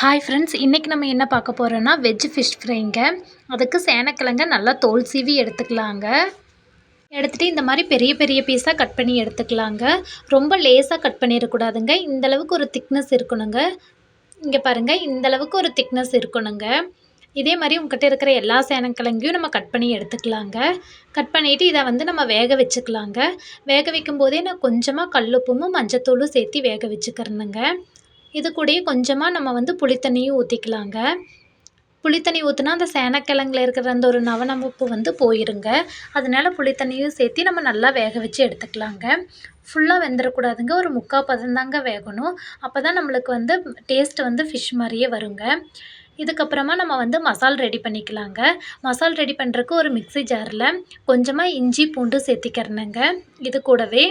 Hi friends இன்றைக்கி நம்ம என்ன பார்க்க போகிறோன்னா வெஜ் ஃபிஷ் ஃப்ரைங்க அதுக்கு சேனக்கிழங்க நல்லா தோல் சீவி எடுத்துக்கலாங்க. எடுத்துகிட்டு இந்த மாதிரி பெரிய பெரிய பீஸாக கட் பண்ணி எடுத்துக்கலாங்க. ரொம்ப லேஸாக கட் பண்ணிடக்கூடாதுங்க. இந்தளவுக்கு ஒரு திக்னஸ் இருக்கணுங்க. இங்கே பாருங்கள் இந்தளவுக்கு ஒரு திக்னஸ் இருக்கணுங்க. இதே மாதிரி உங்ககிட்ட இருக்கிற எல்லா சேனக்கிழங்கையும் நம்ம கட் பண்ணி எடுத்துக்கலாங்க. கட் பண்ணிவிட்டு இதை வந்து நம்ம வேக வச்சுக்கலாங்க. வேக வைக்கும் போதே நான் கொஞ்சமாக கல்லுப்பும் மஞ்சத்தூளும் சேர்த்து வேக வச்சுக்கிறேனுங்க. இது கூடயே கொஞ்சமாக நம்ம வந்து புளித்தண்ணியும் ஊற்றிக்கலாங்க புளித்தண்ணி ஊற்றினா அந்த சேனக்கிழங்குல இருக்கிற அந்த ஒரு நவநமைப்பு வந்து போயிருங்க. அதனால புளித்தண்ணியும் சேர்த்து நம்ம நல்லா வேக வச்சு எடுத்துக்கலாங்க. ஃபுல்லாக வெந்துடக்கூடாதுங்க ஒரு முக்கால் பதந்தாங்க வேகணும். அப்போ தான் நம்மளுக்கு வந்து டேஸ்ட் வந்து ஃபிஷ் மாதிரியே வருங்க. இதுக்கப்புறமா நம்ம வந்து மசால் ரெடி பண்ணிக்கலாங்க. மசால் ரெடி பண்ணுறக்கு ஒரு மிக்ஸி ஜாரில் கொஞ்சமாக இஞ்சி பூண்டு சேர்த்திக்கிறனுங்க இது கூடவே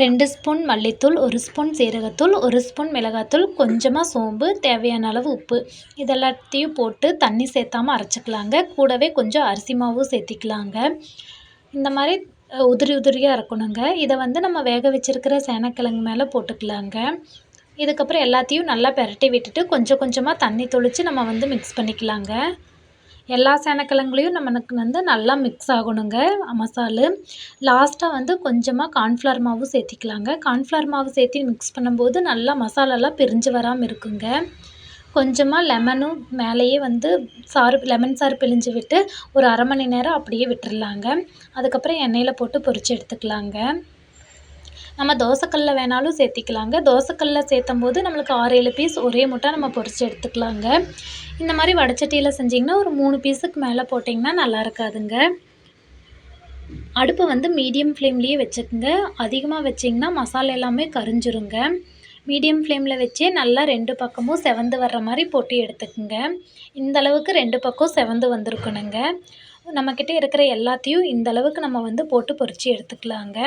ரெண்டு ஸ்பூன் மல்லித்தூள் ஒரு ஸ்பூன் சீரகத்தூள் ஒரு ஸ்பூன் மிளகாத்தூள் கொஞ்சமாக சோம்பு தேவையான அளவு உப்பு. இதெல்லாத்தையும் போட்டு தண்ணி சேர்த்தாமல் அரைச்சிக்கலாங்க. கூடவே கொஞ்சம் அரிசி மாவும் சேர்த்திக்கலாங்க. இந்த மாதிரி உதிரி உதிரியாக இருக்கணுங்க இதை வந்து நம்ம வேக வச்சிருக்கிற சேனக்கிழங்கு மேலே போட்டுக்கலாங்க. இதுக்கப்புறம் எல்லாத்தையும் நல்லா பெரட்டி விட்டுட்டு கொஞ்சம் கொஞ்சமாக தண்ணி தொளித்து நம்ம வந்து மிக்ஸ் பண்ணிக்கலாங்க. எல்லா சேனக்கிழங்குலையும் நம்மளுக்கு வந்து நல்லா மிக்ஸ் ஆகணுங்க மசாலு. லாஸ்ட்டாக வந்து கொஞ்சமாக கார்ன்ஃப்ளவர் மாவு சேர்த்திக்கலாங்க. கார்ன்ஃப்ளவர் மாவு சேர்த்தி மிக்ஸ் பண்ணும்போது நல்லா மசாலாலாம் பிரிஞ்சு வராமல் இருக்குங்க. கொஞ்சமாக லெமனும் மேலேயே வந்து சாறு லெமன் சாறு பிழிஞ்சு விட்டு ஒரு அரை மணி நேரம் அப்படியே விட்டுடலாங்க அதுக்கப்புறம் எண்ணெயில் போட்டு பொரித்து எடுத்துக்கலாங்க. நம்ம தோசைக்கல்ல வேணாலும் சேர்த்திக்கலாங்க. தோசைக்கல்ல சேர்த்தும் போது நம்மளுக்கு ஆறு ஏழு பீஸ் ஒரே முட்டை நம்ம பொறிச்சு எடுத்துக்கலாங்க. இந்த மாதிரி வடச்சட்டியில் செஞ்சிங்கன்னா ஒரு மூணு பீஸுக்கு மேலே போட்டிங்கன்னா நல்லா இருக்காதுங்க. அடுப்பை வந்து மீடியம் ஃப்ளேம்லேயே வச்சுக்கோங்க. அதிகமாக வச்சிங்கன்னா மசாலா எல்லாமே கரிஞ்சிருங்க. மீடியம் ஃப்ளேமில் வச்சே நல்லா ரெண்டு பக்கமும் செவந்து வர்ற மாதிரி போட்டு எடுத்துக்கோங்க. இந்த அளவுக்கு ரெண்டு பக்கம் செவந்து வந்திருக்கணுங்க. நம்மக்கிட்ட இருக்கிற எல்லாத்தையும் இந்த அளவுக்கு நம்ம வந்து போட்டு பொறிச்சு எடுத்துக்கலாங்க.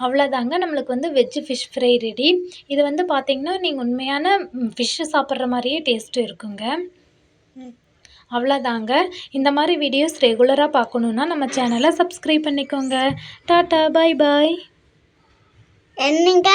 அவ்வளோதாங்க நம்மளுக்கு வந்து வெஜ்ஜு ஃபிஷ் ஃப்ரை ரெடி இது வந்து பார்த்திங்கன்னா நீங்கள் உண்மையான ஃபிஷ்ஷு சாப்பிட்ற மாதிரியே டேஸ்ட்டு இருக்குங்க. அவ்வளோதாங்க இந்த மாதிரி வீடியோஸ் ரெகுலராக பார்க்கணுன்னா நம்ம சேனலை சப்ஸ்கிரைப் பண்ணிக்கோங்க. டாட்டா பை பாய் என்னங்க?